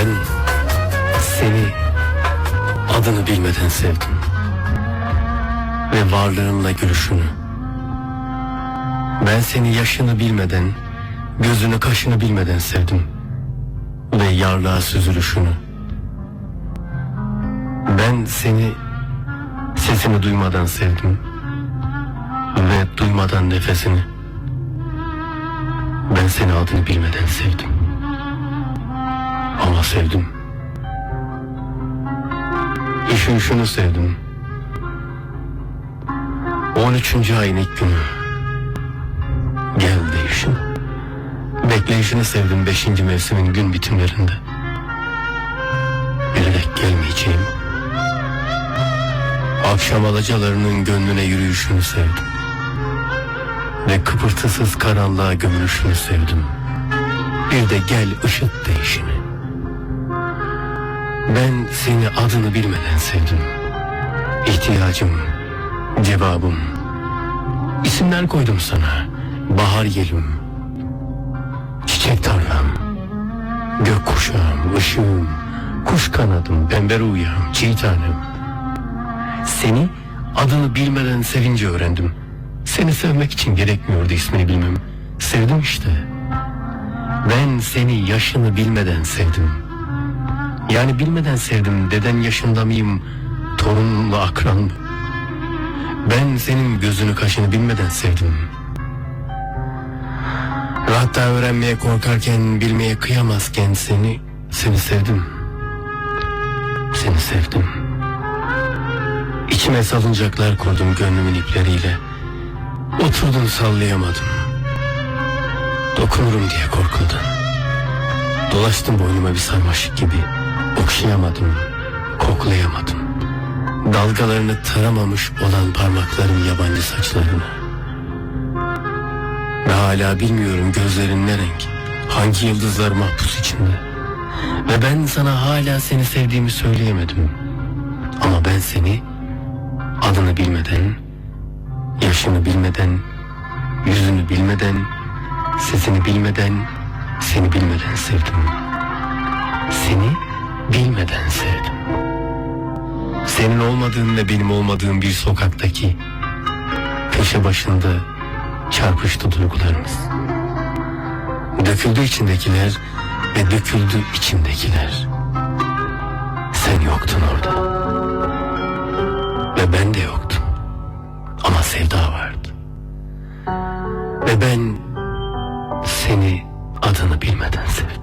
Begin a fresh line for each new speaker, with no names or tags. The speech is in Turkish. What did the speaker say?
Ben seni adını bilmeden sevdim. Ve varlığınla gülüşünü. Ben seni yaşını bilmeden, gözünü kaşını bilmeden sevdim. Ve yarlığa süzülüşünü. Ben seni sesini duymadan sevdim. Ve duymadan nefesini. Ben seni adını bilmeden sevdim. Ama sevdim. Üşüyüşünü sevdim. 13. ayın ilk günü. Gel değişin. Bekleyişini sevdim 5. mevsimin gün bitimlerinde. Bilerek gelmeyeceğim. Akşam alacalarının gönlüne yürüyüşünü sevdim. Ve kıpırtısız karanlığa gömülüşünü sevdim. Bir de gel ışıt değişini. Ben seni adını bilmeden sevdim. İhtiyacım, cevabım. İsimler koydum sana. Bahar yelim, çiçek tarlam, gök kuşağım, ışığım, kuş kanadım, pembe rüyam, çiğ tanem. Seni adını bilmeden sevince öğrendim. Seni sevmek için gerekmiyordu ismini bilmem. Sevdim işte. Ben seni yaşını bilmeden sevdim. Yani bilmeden sevdim. Deden yaşında mıyım? Torunumla akran mı? Ben senin gözünü kaşını bilmeden sevdim. Hatta öğrenmeye korkarken bilmeye kıyamazken seni, seni sevdim. Seni sevdim. İçime salıncaklar kurdum gönlümün ipleriyle. Oturdum sallayamadım. Dokunurum diye korkuldum. Dolaştım boynuma bir sarmaşık gibi. Okşayamadım, koklayamadım. Dalgalarını taramamış olan parmaklarım yabancı saçlarını. Ve hala bilmiyorum gözlerin ne renk, hangi yıldızlar mahpus içinde. Ve ben sana hala seni sevdiğimi söyleyemedim. Ama ben seni adını bilmeden, yaşını bilmeden, yüzünü bilmeden, sesini bilmeden, seni bilmeden sevdim. Seni bilmeden sevdim. Senin olmadığın ve benim olmadığım bir sokaktaki köşe başında çarpıştı duygularımız. Döküldü içindekiler ve döküldü içimdekiler. Sen yoktun orada. Ve ben de yoktum. Ama sevda vardı. Ve ben seni adını bilmeden sevdim.